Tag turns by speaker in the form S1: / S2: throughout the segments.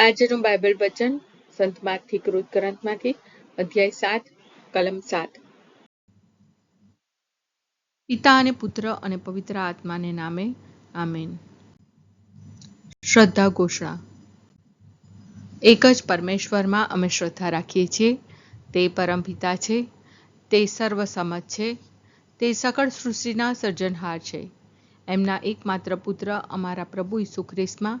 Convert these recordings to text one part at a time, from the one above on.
S1: આજનું બાઇબલ વચન સંત માર્કથી કૃત ગ્રંથમાંથી અધ્યાય સાત, કલમ સાત.
S2: પિતા અને પુત્ર અને પવિત્ર આત્માને નામે, આમેન. શ્રદ્ધા ઘોષણા. એક જ પરમેશ્વરમાં અમે શ્રદ્ધા રાખીએ છીએ. તે પરમ પિતા છે. તે સર્વસમત છે. તે સકળ સૃષ્ટિના સર્જનહાર છે. એમના એકમાત્ર પુત્ર અમારા પ્રભુ ઈસુ ખ્રિસ્તમાં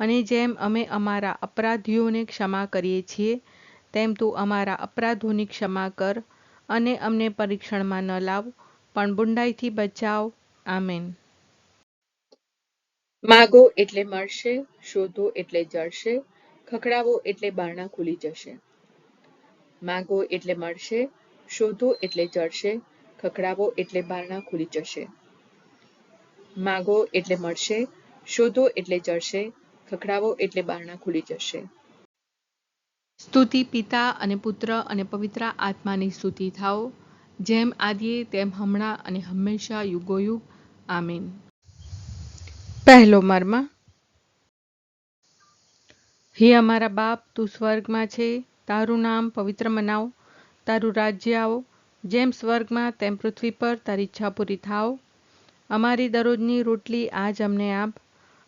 S2: અને જેમ અમે અમારા અપરાધીઓને ક્ષમા કરીએ છીએ, તેમ તું અમારા અપરાધોની ક્ષમા કર અને અમને પરીક્ષણમાં ન લાવ, પણ બુંડાઈથી બચાવ. આમેન.
S1: માગો એટલે મળશે, શોધો એટલે જળશે, ખખડાવો એટલે બારણા ખુલી જશે. માગો એટલે મળશે, શોધો એટલે જળશે, ખખડાવો એટલે બારણા ખુલી જશે. માગો એટલે મળશે, શોધો એટલે જળશે ખખડાવો એટલે બારણા ખુલી જશે.
S2: સ્તુતિ પિતા અને પુત્ર અને પવિત્ર આત્માની સ્તુતિ થાઓ. જેમ આદિએ તેમ હમણાં અને હંમેશા યુગોયુગ. આમીન. પહેલો મર્મ. હે અમારા બાપ તું સ્વર્ગમાં છે. તારું નામ પવિત્ર મનાવો. તારું રાજ્ય આવો. જેમ સ્વર્ગમાં તેમ પૃથ્વી પર તારી ઈચ્છા પૂરી થાવ અમારી દરરોજની રોટલી આજ અમને આપ.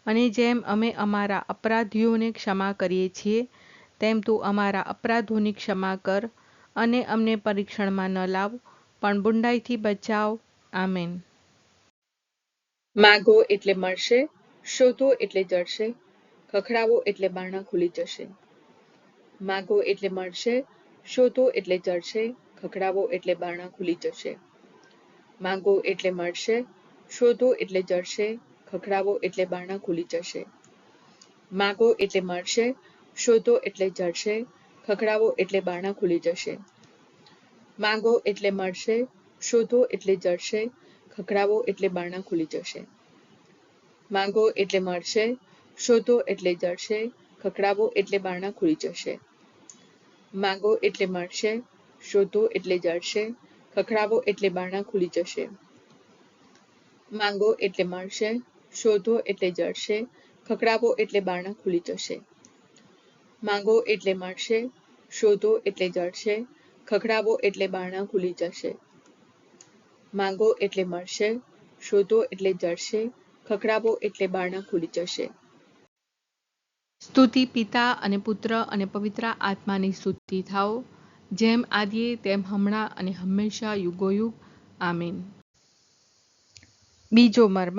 S2: અને જેમ અમે અમારા અપરાધીઓને ક્ષમા કરીએ છીએ, તેમ તું અમારા અપરાધોની ક્ષમા કર અને અમને પરીક્ષણમાં ન લાવ, પણ બુંડાઈથી બચાવ. આમેન.
S1: માગો એટલે મળશે, શોધો એટલે જળશે ખખડાવો એટલે બારણા ખુલી જશે. માગો એટલે મળશે, શોધો એટલે જળશે ખખડાવો એટલે બારણા ખુલી જશે. માગો એટલે મળશે, શોધો એટલે જળશે ખખડાવો એટલે બારણા ખુલી જશે. માગો એટલે મળશે શોધો એટલે જડશે, ખખડાવો એટલે બારણા ખુલી જશે. માગો એટલે મળશે શોધો એટલે જડશે, ખખડાવો એટલે બારણા ખુલી જશે. માગો એટલે મળશે શોધો એટલે જડશે, ખખડાવો એટલે બારણા ખુલી જશે. માગો એટલે મળશે શોધો એટલે જડશે, ખખડાવો એટલે બારણા ખુલી જશે. માંગો એટલે મળશે શોધો એટલે જડશે ખકડાવો એટલે બારણા ખુલી જશે. માંગો એટલે મળશે શોધો એટલે જડશે, ખખડાવો એટલે બારણા ખુલી જશે. માંગો એટલે મળશે શોધો એટલે જડશે, ખખડાવો એટલે બારણા ખુલી જશે.
S2: સ્તુતિ પિતા અને પુત્ર અને પવિત્ર આત્માની સ્તુતિ થાઓ. જેમ આદિએ, તેમ હમણાં અને હંમેશા યુગોયુગ. આમીન. બીજો મર્મ.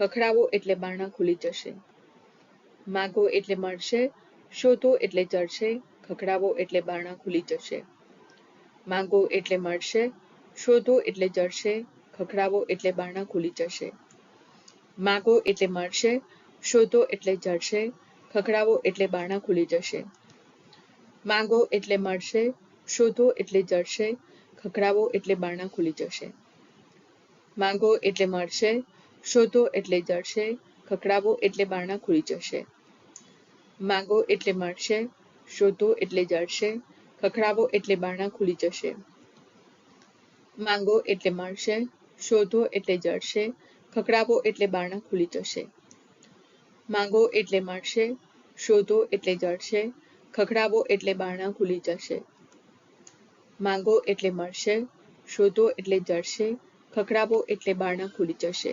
S1: ખખડાવો એટલે બારણા ખુલી જશે. માગો એટલે મળશે શોધો એટલે જળશે ખખડાવો એટલે બારણા ખુલી જશે. માગો એટલે મળશે શોધો એટલે જળશે ખખડાવો એટલે બારણા ખુલી જશે. માગો એટલે મળશે શોધો એટલે જળશે ખખડાવો એટલે બારણા ખુલી જશે. માગો એટલે મળશે શોધો એટલે જળશે ખખડાવો એટલે બારણા ખુલી જશે. માગો એટલે મળશે શોધો એટલે જળશે ખખડાવો એટલે બારણા ખુલી જશે. માગો એટલે મળશે શોધો એટલે જળશે ખખડાવો એટલે બારણા ખુલી જશે. માંગો એટલે મળશે શોધો એટલે જળશે ખખડાવો એટલે બારણા ખુલી જશે. માંગો એટલે મળશે શોધો એટલે જળશે ખખડાવો એટલે બારણા ખુલી જશે. માંગો એટલે મળશે શોધો એટલે જળશે ખખડાવો એટલે બારણા ખુલી જશે.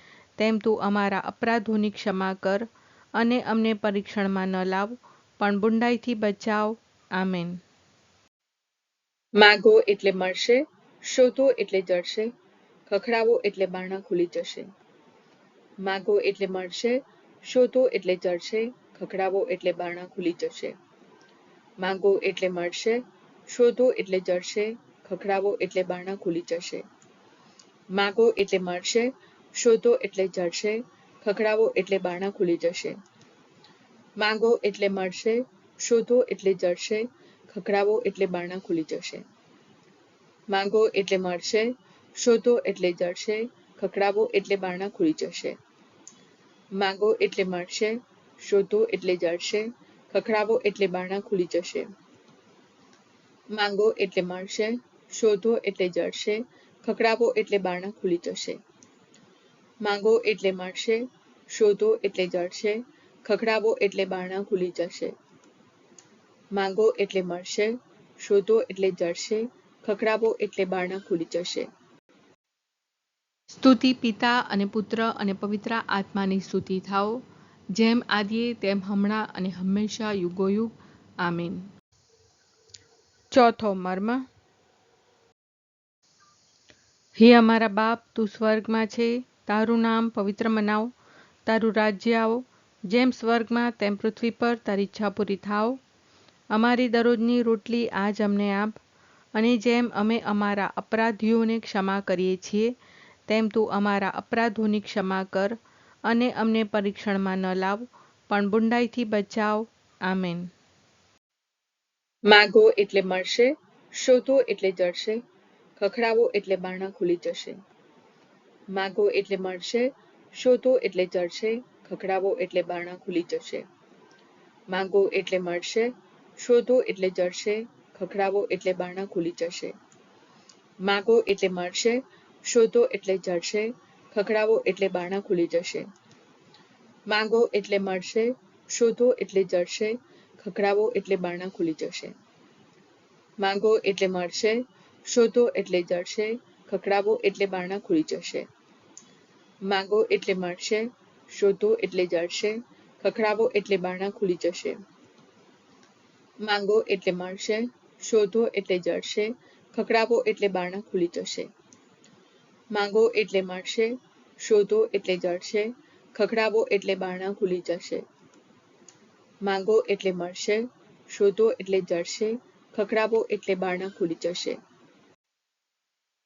S2: તેમ તું અમારા અપરાધોની ક્ષમા કર અને અમને પરીક્ષણમાં ન લાવ, પણ બુંડાઈથી બચાવ. આમેન.
S1: માગો એટલે મળશે, શોધો એટલે જળશે ખખડાવો એટલે બારણા ખુલી જશે. માગો એટલે મળશે, શોધો એટલે જળશે ખખડાવો એટલે બારણા ખુલી જશે. માગો એટલે મળશે, શોધો એટલે જળશે ખખડાવો એટલે બારણા ખુલી જશે. માગો એટલે મળશે શોધો એટલે જડશે, ખખડાવો એટલે બાણા ખુલી જશે. માંગો એટલે મળશે, શોધો એટલે જડશે, ખખડાવો એટલે બાણા ખુલી જશે. માંગો એટલે મળશે, શોધો એટલે જડશે, ખખડાવો એટલે બારણા ખુલી જશે. માંગો એટલે મળશે, શોધો એટલે જડશે, ખખડાવો એટલે બારણા ખુલી જશે. માંગો એટલે મળશે, શોધો એટલે જડશે, ખખડાવો એટલે બારણા ખુલી જશે. માંગો એટલે મળશે શોધો એટલે જળશે ખખડાવો એટલે બારણા ખુલી જશે. માંગો એટલે મળશે શોધો એટલે જળશે ખખડાવો એટલે બારણા ખુલી જશે.
S2: સ્તુતિ પિતા અને પુત્ર અને પવિત્ર આત્માની સ્તુતિ થાઓ, જેમ આદિએ તેમ હમણાં અને હંમેશા યુગોયુગ. આમીન. ચોથો મર્મ. હે અમારા બાપ, તું સ્વર્ગમાં છે તારું નામ પવિત્ર મનાવો, તારું રાજ્ય આવો, જેમ સ્વર્ગમાં તેમ પૃથ્વી પર તારી ઈચ્છા પૂરી થાવ અમારી દરરોજની રોટલી આજ અમને આપ, અને જેમ અમે અમારા અપરાધીઓને ક્ષમા કરીએ છીએ, તેમ તું અમારા અપરાધોની ક્ષમા કર અને અમને પરીક્ષણમાં ન લાવ, પણ બુંડાઈથી બચાવ. આમેન.
S1: માગો એટલે મળશે, શોધો એટલે જળશે ખખડાવો એટલે બારણા ખુલી જશે. માગો એટલે મળશે, શોધો એટલે જળશે ખખડાવો એટલે બારણા ખુલી જશે. માગો એટલે મળશે, શોધો એટલે જળશે ખખડાવો એટલે બારણા ખુલી જશે. માગો એટલે મળશે, શોધો એટલે જળશે ખખડાવો એટલે બારણા ખુલી જશે. માગો એટલે મળશે, શોધો એટલે જળશે ખખડાવો એટલે બારણા ખુલી જશે. માગો એટલે મળશે, શોધો એટલે જળશે ખખડાવો એટલે બારણા ખુલી જશે. માગો એટલે મળશે, શોધો એટલે જળશે, ખખડાવો એટલે બારણા ખુલી જશે. માંગો એટલે મળશે, શોધો એટલે જળશે, ખખડાવો એટલે બારણા ખુલી જશે. માંગો એટલે મળશે, શોધો એટલે જળશે, ખખડાવો એટલે બારણા ખુલી જશે. માંગો એટલે મળશે, શોધો એટલે જળશે, ખખડાવો એટલે બારણા ખુલી જશે.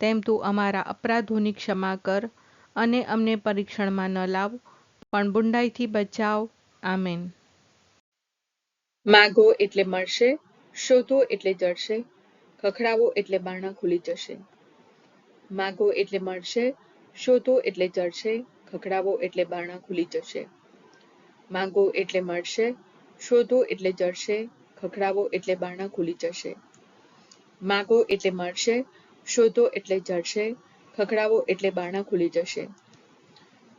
S2: તેમ તું અમારા અપરાધોની ક્ષમા કર અને અમને પરીક્ષણમાં ન લાવ, પણ બુંડાઈથી બચાવ. આમેન.
S1: માગો એટલે મળશે, શોધો એટલે જળશે ખખડાવો એટલે બારણા ખુલી જશે. માગો એટલે મળશે, શોધો એટલે જળશે ખખડાવો એટલે બારણા ખુલી જશે. માગો એટલે મળશે, શોધો એટલે જળશે ખખડાવો એટલે બારણા ખુલી જશે. માગો એટલે મળશે શોધો એટલે જડશે, ખખડાવો એટલે બાણા ખુલી જશે.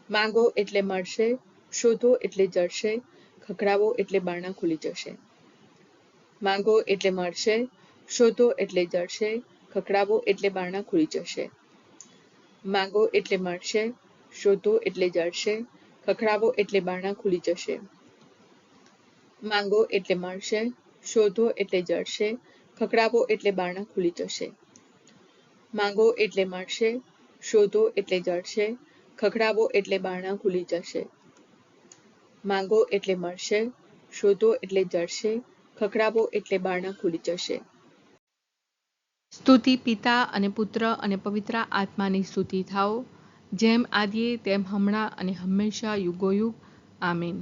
S1: માંગો એટલે મળશે, શોધો એટલે જડશે, ખખડાવો એટલે બારણા ખુલી જશે. માંગો એટલે મળશે, શોધો એટલે જડશે, ખખડાવો એટલે બારણા ખુલી જશે. માંગો એટલે મળશે, શોધો એટલે જડશે, ખખડાવો એટલે બારણા ખુલી જશે. માંગો એટલે મળશે, શોધો એટલે જડશે, ખખડાવો એટલે બારણા ખુલી જશે. માંગો એટલે મળશે શોધો એટલે જળશે ખખડાવો એટલે બારણા ખુલી જશે. માંગો એટલે મળશે, શોધો એટલે જળશે ખખડાવો એટલે બારણા ખુલી જશે.
S2: સ્તુતિ પિતા અને પુત્ર અને પવિત્ર આત્માની સ્તુતિ થાઓ, જેમ આદિએ તેમ હમણાં અને હંમેશા યુગોયુગ. આમીન.